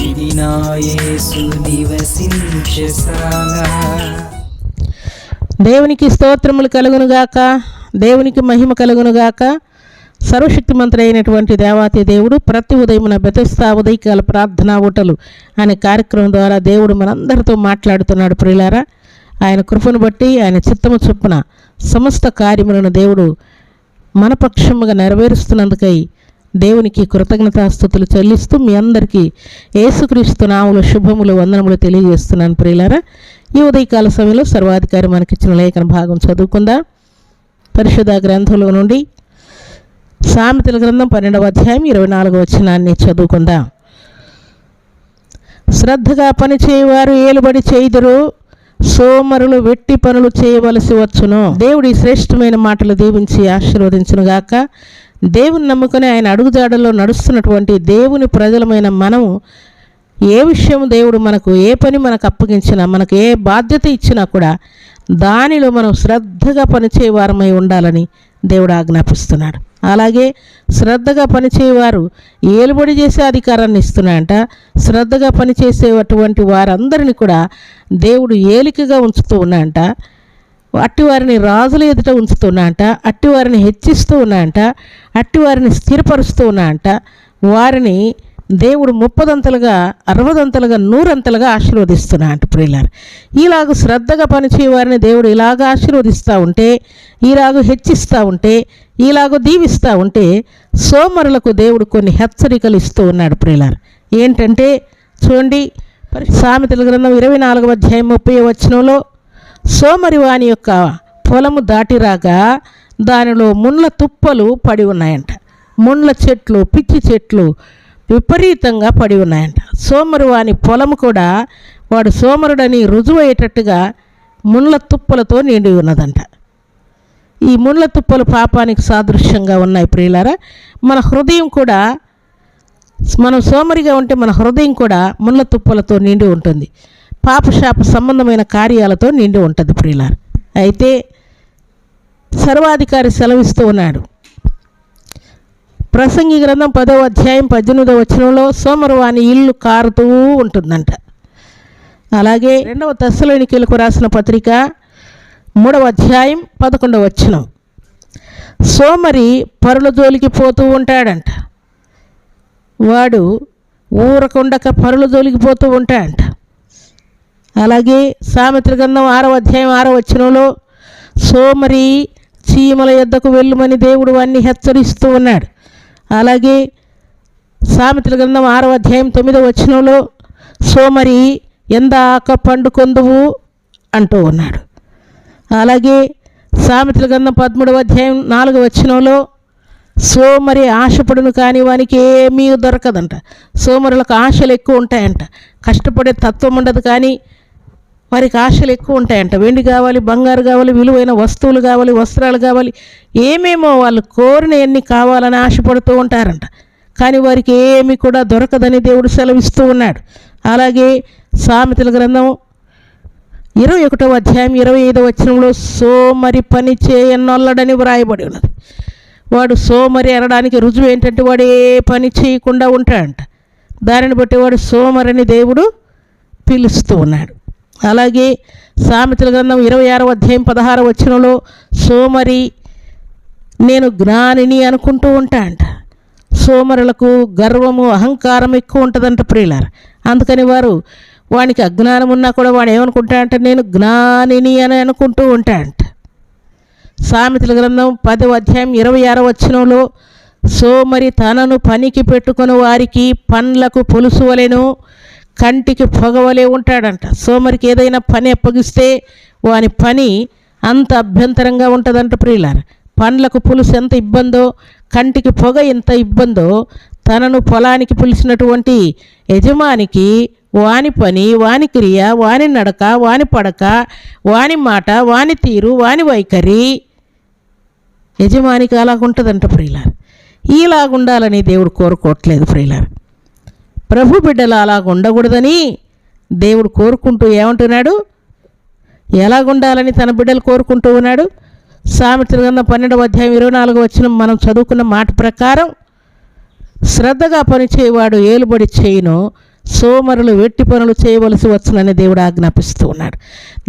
ఇది నా యేసు నివసించశాల దేవునికి స్తోత్రములు కలుగునుగాక దేవునికి మహిమ కలుగునుగాక సర్వశక్తిమంతుడు అయినటువంటి దేవాతి దేవుడు ప్రతి ఉదయమున బెతస్తా ఉదయకాల ప్రార్థనా ఊటలు అనే కార్యక్రమం ద్వారా దేవుడు మనందరితో మాట్లాడుతున్నాడు ప్రియులారా. ఆయన కృపను బట్టి ఆయన చిత్తము చొప్పున సమస్త కార్యములను దేవుడు మన పక్షముగా నెరవేరుస్తున్నందుకై దేవునికి కృతజ్ఞతాస్థుతులు చెల్లిస్తూ మీ అందరికీ ఏసుక్రీస్తు నాములు శుభములు వందనములు తెలియజేస్తున్నాను ప్రియులారా. ఈ ఉదయకాల సమయంలో సర్వాధికారి మనకిచ్చిన లేఖన భాగం చదువుకుందాం. పరిశుధ గ్రంథంలో నుండి సామెతల గ్రంథం పన్నెండవ అధ్యాయం ఇరవై నాలుగవ వచనాన్ని చదువుకుందాం. శ్రద్ధగా పనిచేయవారు ఏలుబడి చేయుదురు సోమరులు వెట్టి పనులు చేయవలసి వచ్చును. దేవుడి శ్రేష్టమైన మాటలు దీవించి ఆశీర్వదించునుగాక. దేవుని నమ్ముకుని ఆయన అడుగుదాడలో నడుస్తున్నటువంటి దేవుని ప్రజలమైన మనము ఏ విషయం దేవుడు మనకు ఏ పని మనకు అప్పగించినా మనకు ఏ బాధ్యత ఇచ్చినా కూడా దానిలో మనం శ్రద్ధగా పనిచేయవారమై ఉండాలని దేవుడు ఆజ్ఞాపిస్తున్నాడు. అలాగే శ్రద్ధగా పనిచేయవారు ఏలుబడి చేసే అధికారాన్ని ఇస్తున్నాయంట. శ్రద్ధగా పనిచేసేటువంటి వారందరిని కూడా దేవుడు ఏలికగా ఉంచుతూ ఉన్నాయంట. అట్టి వారిని రాజుల ఎదుట ఉంచుతున్నాయంట అట్టి వారిని హెచ్చిస్తూ ఉన్నాయంట అట్టి వారిని స్థిరపరుస్తూ ఉన్నాయంట వారిని దేవుడు ముప్పదంతలుగా అరవదంతలుగా నూరంతలుగా ఆశీర్వదిస్తున్నా అంట ప్రియులారు. ఇలాగ శ్రద్ధగా పనిచేయవారిని దేవుడు ఇలాగ ఆశీర్వదిస్తూ ఉంటే ఇలాగ హెచ్చిస్తూ ఉంటే ఇలాగ దీవిస్తూ ఉంటే సోమరులకు దేవుడు కొన్ని హెచ్చరికలు ఇస్తూ ఉన్నాడు ప్రియులారు. ఏంటంటే చూడండి సామెతల గ్రంథం ఇరవై నాలుగవ అధ్యాయం ముప్పై వచనంలో సోమరి వాని యొక్క పొలము దాటిరాగా దానిలో ముండ్ల తుప్పలు పడి ఉన్నాయంట. ముండ్ల చెట్లు పిచ్చి చెట్లు విపరీతంగా పడి ఉన్నాయంట. సోమరు వాని పొలము కూడా వాడు సోమరుడని రుజువయ్యేటట్టుగా ముండ్ల తుప్పలతో నిండి ఉన్నదంట. ఈ ముండ్ల తుప్పలు పాపానికి సాదృశ్యంగా ఉన్నాయి ప్రియులారా. మన హృదయం కూడా మనం సోమరిగా ఉంటే మన హృదయం కూడా ముళ్ళ తుప్పలతో నిండి ఉంటుంది. పాపశాప సంబంధమైన కార్యాలతో నిండి ఉంటుంది ప్రియులారు. అయితే సర్వాధికారి సెలవిస్తూ ఉన్నాడు. ప్రసంగి గ్రంథం పదవ అధ్యాయం పద్దెనిమిదవ వచనంలో సోమరవాణి ఇల్లు కారుతూ ఉంటుందంట. అలాగే రెండవ దశలోనికీలకు రాసిన పత్రిక మూడవ అధ్యాయం పదకొండవ వచనం. సోమరి పరుల జోలికి పోతూ ఉంటాడంట. వాడు ఊరకుండక పరుల జోలికి పోతూ ఉంటాడంట. అలాగే సామెత్ర గ్రంథం ఆరవ అధ్యాయం ఆరవ వచనంలో సోమరి చీమల యొద్దకు వెళ్ళుమని దేవుడు వాన్ని హెచ్చరిస్తూ ఉన్నాడు. అలాగే సామెతల గ్రంథం ఆరవ అధ్యాయం తొమ్మిదవ వచనంలో సోమరి ఎందాక పండుకొందువు అంటూ ఉన్నాడు. అలాగే సామెతల గ్రంథం పదమూడవ అధ్యాయం నాలుగవ వచనంలో సోమరి ఆశపడును కానీ వానికి ఏమీ దొరకదంట. సోమరులకు ఆశలు ఎక్కువ ఉంటాయంట. కష్టపడే తత్వం ఉండదు కానీ వారికి ఆశలు ఎక్కువ ఉంటాయంట. వెండి కావాలి బంగారు కావాలి విలువైన వస్తువులు కావాలి వస్త్రాలు కావాలి ఏమేమో వాళ్ళు కోరిన ఎన్ని కావాలని ఆశపడుతూ ఉంటారంట. కానీ వారికి ఏమి కూడా దొరకదని దేవుడు సెలవిస్తూ ఉన్నాడు. అలాగే సామెతల గ్రంథం ఇరవై ఒకటవ అధ్యాయం ఇరవై ఐదో వచనంలో సోమరి పని చేయనొల్లడని వ్రాయబడి ఉన్నది. వాడు సోమరి అనడానికి రుజువు ఏంటంటే వాడు ఏ పని చేయకుండా ఉంటాడంట. దానిని బట్టి వాడు సోమరిని దేవుడు పిలుస్తూ ఉన్నాడు. అలాగే సామెతల గ్రంథం ఇరవై ఆరవ అధ్యాయం పదహారవ వచ్చినలో సోమరి నేను జ్ఞానిని అనుకుంటూ ఉంటా అంట. సోమరులకు గర్వము అహంకారం ఎక్కువ ఉంటుందంట ప్రియులారు. అందుకని వారు వానికి అజ్ఞానం ఉన్నా కూడా వాడు ఏమనుకుంటా అంటే నేను జ్ఞానిని అని అనుకుంటూ ఉంటా అంట. సామెతల గ్రంథం పదవ అధ్యాయం ఇరవై ఆరవ వచ్చినంలో సోమరి తనను పనికి పెట్టుకుని వారికి పండ్లకు పులుసు వలెను కంటికి పొగవలే ఉంటాడంట. సోమరికి ఏదైనా పని అప్పగిస్తే వాని పని అంత అభ్యంతరంగా ఉంటుందంట ప్రియులారు. పండ్లకు పులుసు ఎంత ఇబ్బందో కంటికి పొగ ఎంత ఇబ్బందో తనను పొలానికి పిలిచినటువంటి యజమానికి వాని పని వాని క్రియ వాని నడక వాని పడక వాని మాట వాని తీరు వాని వైఖరి యజమానికి అలాగుంటుందంట ప్రియులారు. ఇలాగుండాలని దేవుడు కోరుకోవట్లేదు ప్రియులారు. ప్రభు బిడ్డలు అలాగ ఉండకూడదని దేవుడు కోరుకుంటూ ఏమంటున్నాడు? ఎలాగుండాలని తన బిడ్డలు కోరుకుంటూ ఉన్నాడు? సామెతల గ్రంథం పన్నెండవ అధ్యాయం ఇరవై నాలుగు వచ్చిన మనం చదువుకున్న మాట ప్రకారం శ్రద్ధగా పనిచేయవాడు ఏలుబడి చేయును. సోమరులు వెట్టి పనులు చేయవలసి వచ్చునని దేవుడు ఆజ్ఞాపిస్తూ ఉన్నాడు.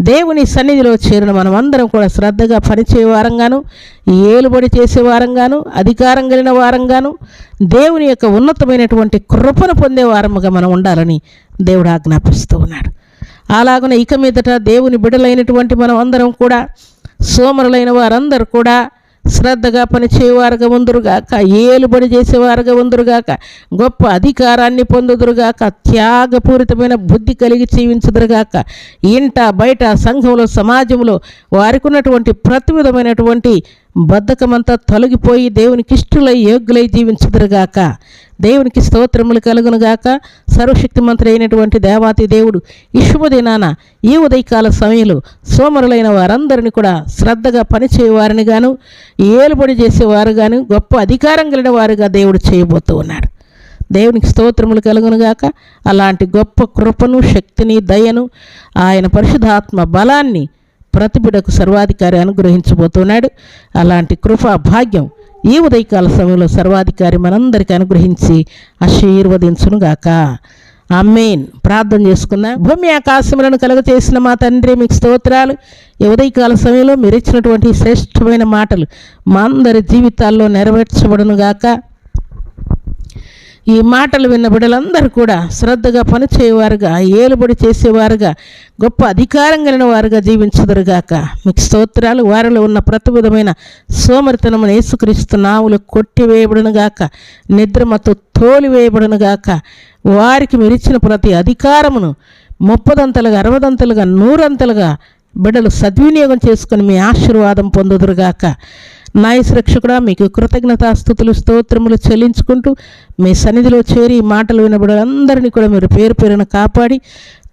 దేవుని సన్నిధిలో చేరిన మనం అందరం కూడా శ్రద్ధగా పనిచేయ వారంగాను ఏలుబడి చేసేవారంగాను అధికారం కలిగిన వారంగాను దేవుని యొక్క ఉన్నతమైనటువంటి కృపను పొందేవారముగా మనం ఉండాలని దేవుడు ఆజ్ఞాపిస్తూ ఉన్నాడు. అలాగనే ఇక మీదట దేవుని బిడలైనటువంటి మనం అందరం కూడా సోమరులైన వారందరూ కూడా శ్రద్ధగా పనిచేయవారుగా ఉందురుగాక ఏలుబడి చేసేవారుగా ఉందురుగాక గొప్ప అధికారాన్ని పొందుదురుగాక త్యాగపూరితమైన బుద్ధి కలిగి జీవించుదురుగాక ఇంట బయట సంఘంలో సమాజంలో వారికి ఉన్నటువంటి ప్రతివిధమైనటువంటి బద్ధకమంతా తొలగిపోయి దేవునికి ఇష్టలై యోగ్యులై జీవించుదురుగాక. దేవునికి స్తోత్రములు కలుగునుగాక సర్వశక్తిమంతుడు అయినటువంటి దేవాతి దేవుడు ఈ శుభదినాన ఈ ఉదయకాల సమయంలో సోమరులైన వారందరిని కూడా శ్రద్ధగా పనిచేయవారిని గాను ఏలుబడి చేసేవారు గాను గొప్ప అధికారం కలిగిన వారుగా దేవుడు చేయబోతూ ఉన్నాడు దేవునికి స్తోత్రములు కలుగునుగాక అలాంటి గొప్ప కృపను శక్తిని దయను ఆయన పరిశుధాత్మ బలాన్ని ప్రతిబిడకు సర్వాధికారి అనుగ్రహించబోతున్నాడు. అలాంటి కృపా భాగ్యం ఈ ఉదయకాల సమయంలో సర్వాధికారి మనందరికీ అనుగ్రహించి ఆశీర్వదించునుగాక. అమ్మేన్ ప్రార్థన చేసుకుందాం. భూమి ఆకాశములను కలుగచేసిన మా తండ్రి మీకు స్తోత్రాలు. ఈ ఉదయకాల సమయంలో మీరు ఇచ్చినటువంటి శ్రేష్టమైన మాటలు మా అందరి జీవితాల్లో నెరవేర్చబడునుగాక. ఈ మాటలు విన్న బిడ్డలందరూ కూడా శ్రద్ధగా పనిచేయవారుగా ఏలుబడి చేసేవారుగా గొప్ప అధికారం కలిగిన వారుగా జీవించదురుగాక. మీకు స్తోత్రాలు. వారిలో ఉన్న ప్రతి విధమైన సోమరితనమును యేసుక్రీస్తు నావులు కొట్టివేయబడునుగాక. నిద్రమతో తోలివేయబడునుగాక. వారికి మీరు ఇచ్చిన ప్రతి అధికారమును ముప్పదంతలుగా అరవదంతలుగా నూరంతలుగా బిడ్డలు సద్వినియోగం చేసుకుని మీ ఆశీర్వాదం పొందుదురుగాక. నాయసురక్షకుడా మీకు కృతజ్ఞతాస్థుతులు స్తోత్రములు చెల్లించుకుంటూ మీ సన్నిధిలో చేరి ఈ మాటలు వినబడందరినీ కూడా మీరు పేరు పేరున కాపాడి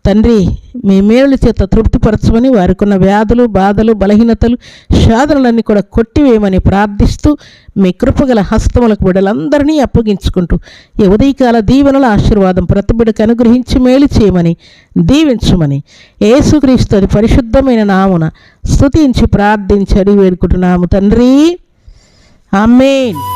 తండ్రి మీ మేలు చేత తృప్తిపరచమని వారికి ఉన్న వ్యాధులు బాధలు బలహీనతలు శాదనలన్నీ కూడా కొట్టివేయమని ప్రార్థిస్తూ మీ కృపగల హస్తములకు బిడ్డలందరినీ అప్పగించుకుంటూ ఈ ఉదయకాల దీవెనల ఆశీర్వాదం ప్రతి బిడ్డకు అనుగ్రహించి మేలు చేయమని దీవించమని ఏసుక్రీస్తు అది పరిశుద్ధమైన నామున స్తుతించి ప్రార్థించి అడిగి వేడుకుంటున్నాము తండ్రి. ఆమెన్.